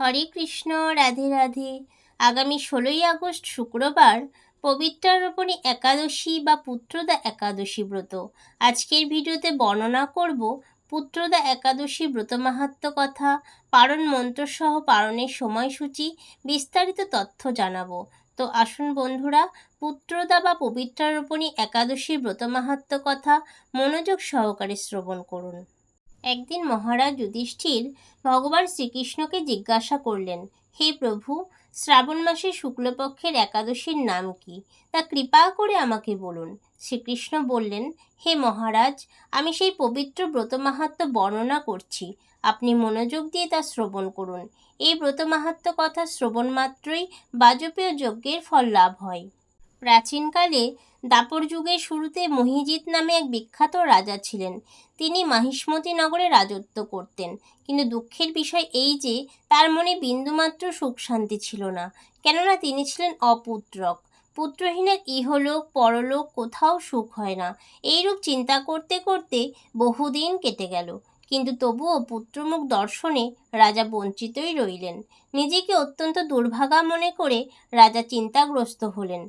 হরে কৃষ্ণ, রাধে রাধে। আগামী ষোলোই আগস্ট শুক্রবার পবিত্রারোপণী একাদশী বা পুত্রদা একাদশী ব্রত। আজকের ভিডিওতে বর্ণনা করব পুত্রদা একাদশী ব্রত মাহাত্ম কথা, পারণ মন্ত্রসহ পারণের সময়সূচি, বিস্তারিত তথ্য জানাব। তো আসুন বন্ধুরা, পুত্রদা বা পবিত্রারোপণী একাদশী ব্রত মাহাত্ম কথা মনোযোগ সহকারে শ্রবণ করুন। একদিন মহারাজ যুধিষ্ঠির ভগবান শ্রীকৃষ্ণকে জিজ্ঞাসা করলেন, হে প্রভু, শ্রাবণ মাসে শুক্লপক্ষের একাদশীর নাম কি? তা কৃপা করে আমাকে বলুন। শ্রীকৃষ্ণ বললেন, হে মহারাজ, আমি সেই পবিত্র ব্রত মাহাত্ম বর্ণনা করছি। আপনি মনোযোগ দিয়ে তা শ্রবণ করুন। এই ব্রত মাহাত্ম কথা শ্রবণ মাত্রই বাজপেয় যজ্ঞের ফল লাভ হয়। প্রাচীনকালে দাপর যুগের শুরুতে মহিজিৎ নামে এক বিখ্যাত রাজা ছিলেন। তিনি মাহিষ্মতি নগরে রাজত্ব করতেন। কিন্তু দুঃখের বিষয় এই যে, তার মনে বিন্দুমাত্র সুখ শান্তি ছিল না। কেননা তিনি ছিলেন অপুত্রক। পুত্রহীনের ইহলোক, পরলোক কোথাও সুখ হয় না। এইরূপ চিন্তা করতে করতে বহুদিন কেটে গেল। কিন্তু তবুও পুত্রমুখ দর্শনে রাজা বঞ্চিতই রইলেন। নিজেকে অত্যন্ত দুর্ভাগা মনে করে রাজা চিন্তাগ্রস্ত হলেন।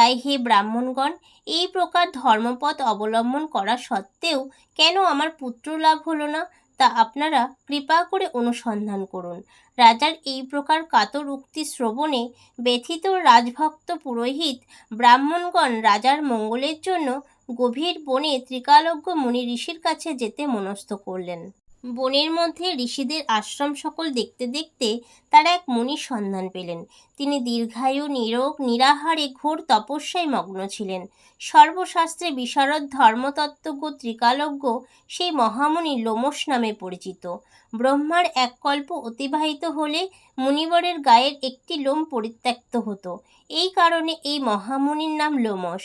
তাই হে ব্রাহ্মণগণ, এই প্রকার ধর্মপথ অবলম্বন করা সত্ত্বেও কেন আমার পুত্র লাভ হলো না? তা আপনারা কৃপা করে অনুসন্ধান করুন। রাজার এই প্রকার কাতর উক্তি শ্রবণে ব্যথিত রাজভক্ত পুরোহিত ব্রাহ্মণগণ রাজার মঙ্গলের জন্য গভীর বনে ত্রিকালজ্ঞ মুনি ঋষির কাছে যেতে মনস্থ করলেন। বনের মধ্যে ঋষিদের আশ্রম সকল দেখতে দেখতে তারা এক মুনির সন্ধান পেলেন। তিনি দীর্ঘায়ু, নিরোগ, নিরাহারে ঘোর তপস্যায় মগ্ন ছিলেন। সর্বশাস্ত্রে বিশারদ ধর্মতত্ত্বজ্ঞ, ত্রিকালজ্ঞ সেই মহামুনি লোমস নামে পরিচিত। ব্রহ্মার এক কল্প অতিবাহিত হলে মুনিবরের গায়ের একটি লোম পরিত্যক্ত হতো। এই কারণে এই মহামুনির নাম লোমস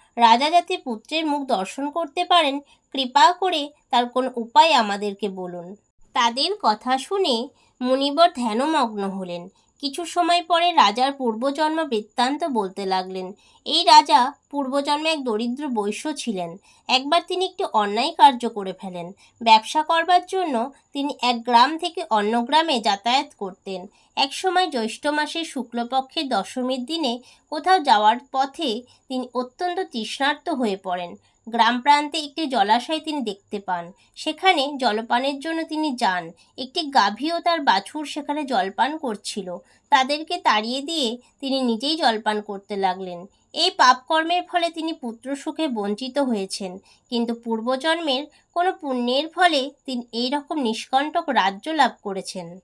রাজা যাতে পুত্রের মুখ দর্শন করতে পারেন কৃপা করে তার কোন উপায় আমাদেরকে বলুন। তাদের কথা শুনে মুনিবর ধ্যানমগ্ন হলেন। কিছু সময় পরে রাজার পূর্বজন্ম বৃত্তান্ত বলতে লাগলেন। এই রাজা পূর্বজন্মে এক দরিদ্র বৈশ্য ছিলেন। একবার তিনি একটি অন্যায় কার্য করে ফেলেন। ব্যবসা করবার জন্য তিনি এক গ্রাম থেকে অন্য গ্রামে যাতায়াত করতেন। এক সময় জ্যৈষ্ঠ মাসের শুক্লপক্ষের দশমীর দিনে কোথাও যাওয়ার পথে তিনি অত্যন্ত তৃষ্ণার্ত হয়ে পড়েন। গ্রাম প্রান্তে একটি জলাশয় তিনি দেখতে পান। সেখানে জলপানের জন্য তিনি যান। একটি গাভী ও তার বাছুর সেখানে জলপান করছিল। তাদেরকে তাড়িয়ে দিয়ে তিনি নিজেই জলপান করতে লাগলেন। এই পাপকর্মের ফলে তিনি পুত্র সুখে বঞ্চিত হয়েছেন। কিন্তু পূর্বজন্মের কোনো পুণ্যের ফলে তিনি এই রকম নিষ্কণ্টক রাজ্য লাভ করেছেন।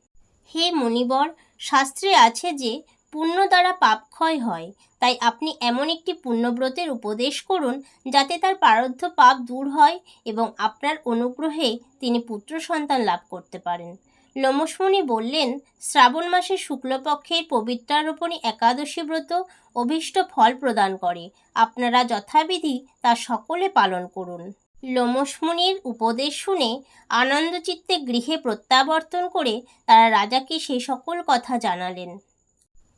হে মুনিবর, শাস্ত্রে আছে যে পুণ্য দ্বারা পাপ ক্ষয় হয়। তাই আপনি এমন একটি পুণ্যব্রতের উপদেশ করুন, যাতে তার প্রারব্ধ পাপ দূর হয় এবং আপনার অনুগ্রহে তিনি পুত্র সন্তান লাভ করতে পারেন। লোমসমণি বললেন, শ্রাবণ মাসের শুক্লপক্ষের পবিত্রারোপণী একাদশী ব্রত অভীষ্ট ফল প্রদান করে। আপনারা যথাবিধি তা সকলে পালন করুন। লোমসমণির উপদেশ শুনে আনন্দচিত্তে গৃহে প্রত্যাবর্তন করে তারা রাজাকে সেই সকল কথা জানালেন।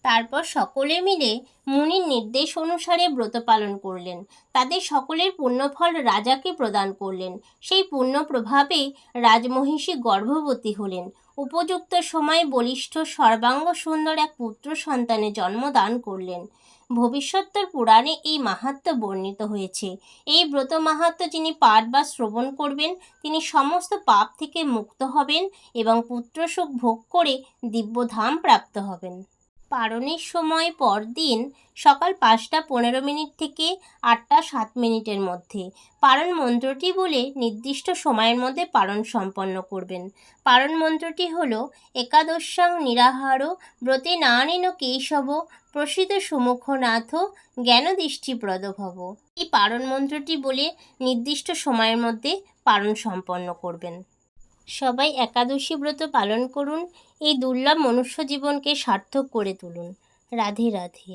তারপর সকলে মিলে মুনির নির্দেশ অনুসারে ব্রত পালন করলেন। তাদের সকলের পুণ্যফল রাজাকে প্রদান করলেন। সেই পুণ্য প্রভাবে রাজমহিষী গর্ভবতী হলেন। উপযুক্ত সময়ে বলিষ্ঠ সর্বাঙ্গ সুন্দর এক পুত্র সন্তানের জন্মদান করলেন। ভবিষ্যত্তর পুরাণে এই মাহাত্ম্য বর্ণিত হয়েছে। এই ব্রত মাহাত্ম্য যিনি পাঠ বা শ্রবণ করবেন, তিনি সমস্ত পাপ থেকে মুক্ত হবেন এবং পুত্রসুখ ভোগ করে দিব্যধাম প্রাপ্ত হবেন। পারণের সময় পরদিন সকাল পাঁচটা পনেরো মিনিট থেকে আটটা সাত মিনিটের মধ্যে। পারণ মন্ত্রটি বলে নির্দিষ্ট সময়ের মধ্যে পারণ সম্পন্ন করবেন। পারণ মন্ত্রটি হল, একাদশাং নিরাহার ব্রতে নানেন কেশব প্রসিদ্ধ সুমুখনাথ জ্ঞানদৃষ্টিপ্রদ ভব। এই পারণ মন্ত্রটি বলে নির্দিষ্ট সময়ের মধ্যে পারণ সম্পন্ন করবেন। সবাই একাদশী ব্রত পালন করুন এই দুর্লভ মনুষ্য জীবনকে সার্থক করে তুলুন। রাধে রাধে।